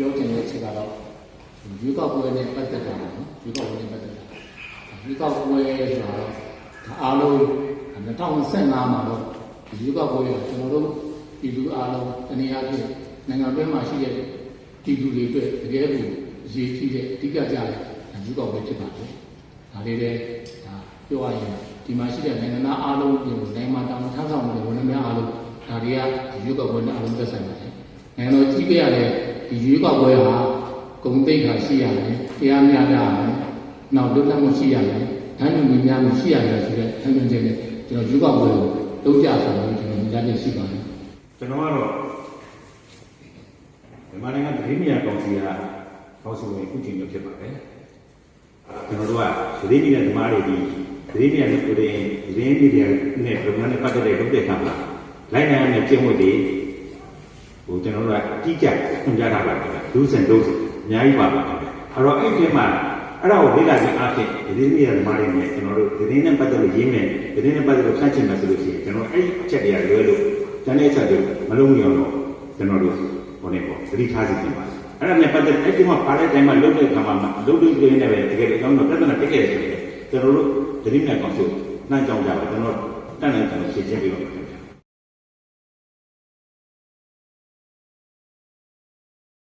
ပြောချင်တဲ့ချက်ကတော့ရွေးကောက်ပွဲနဲ့ပတ်သက်တာပေါ့နော်ရွေးကောက်ပွဲနဲ့ပတ်သက်တာရွေးကောက်ပွဲဆိုတာတော့ဒါအားလုံး2025မှာတော့ရွေးကောက်ပွဲကကျွန်တော်တို့ပြည်သူအားလုံးတနည်းအားဖြင့်နိုင်ငံတွင်းမှာရှိတဲ့ပြည်သူတွေအတွက်တကယ်ကိုအရေးကြီးတဲ့အဓိကကြတဲ့ရွေးကောက်ပွဲဖြစ်ပါတယ်ဒါလေးလည်းဒါပြောရရင်ဒီမှာရှိတဲ့နိုင်ငံသားအားလုံးကိုနိုင်ငံမှာတာဝန်ထမ်းဆောင်နေတဲ့ဝန်ထမ်းများအားလုံးဒါတွေကရွေးကောက်ပွဲနဲ့အားလုံးသက်ဆိုင်ပါတယ်နိုင်ငံတော်ကြီးပြရတဲ့ ဒီရွေးကောက်ပွဲဟာဂုံတိတ်ခါရှိရတယ်တရားမျှတရတယ်နောက်လွတ်လပ်မှုရှိရတယ်ဓာတ်ညွန်ညီများမှုရှိရတယ်ဆိုတဲ့ဆန်းသင်ချက်နဲ့ကျွန်တော်ရွေးကောက်ပွဲကိုလုံးကြဆိုတော့ကျွန်တော်မြင်ရတဲ့ရှိပါတယ်ကျွန်တော်ကတော့မြန်မာနိုင်ငံပြည်မီယာကောင်စီကကောင်စီဝင်အခုချိန်မျိုးဖြစ်ပါတယ်ကျွန်တော်တို့ကပြည်မီယာဓမ္မတွေဒီပြည်မီယာနဲ့ပြည်ရင်ပြည်မီယာနဲ့လုပ်ငန်းနဲ့ပတ်သက်တဲ့လုပ်တဲ့အခါမှာလိုက်နိုင်တဲ့ကျင့်ဝတ်တွေ ဟိုကျွန်တော်တို့ကအတိအကျညွှန်ကြားထားပါတယ်လူစင်ဒုစင်အများကြီးပါပါတယ်အဲ့တော့အဲ့ဒီမှာအဲ့ဒါကိုလေ့လာခြင်းအပြင်ပြည်မီယာဓမ္မတွေနဲ့ကျွန်တော်တို့ပြည်နဲ့ပတ်သက်လို့ရင်းမယ်ပြည်နဲ့ပတ်သက်လို့ဖြန့်ချင်မယ်ဆိုလို့ရှိရင်ကျွန်တော်အဲ့ဒီအချက်တွေကလွဲလို့ကျန်တဲ့အချက်တွေမလုံးမြအောင်တော့ကျွန်တော်တို့ဟိုနေပေါ့သတိထားစီပြင်ပါအဲ့ဒါနဲ့ပတ်သက်အဲ့ဒီမှာပါတဲ့တိုင်းမှာလုပ်တဲ့ခါမှာလုပ်လို့ပြင်းနေတယ်တကယ်အကြောင်းတော့ပြဿနာတက်ခဲ့တယ်ဆိုရင်ကျွန်တော်တို့သတိနဲ့ကောင်းဆိုနှမ်းကြောင်းကြပါကျွန်တော်တန်တဲ့ကျွန်တော်ရှင်းချင်းပြီးတော့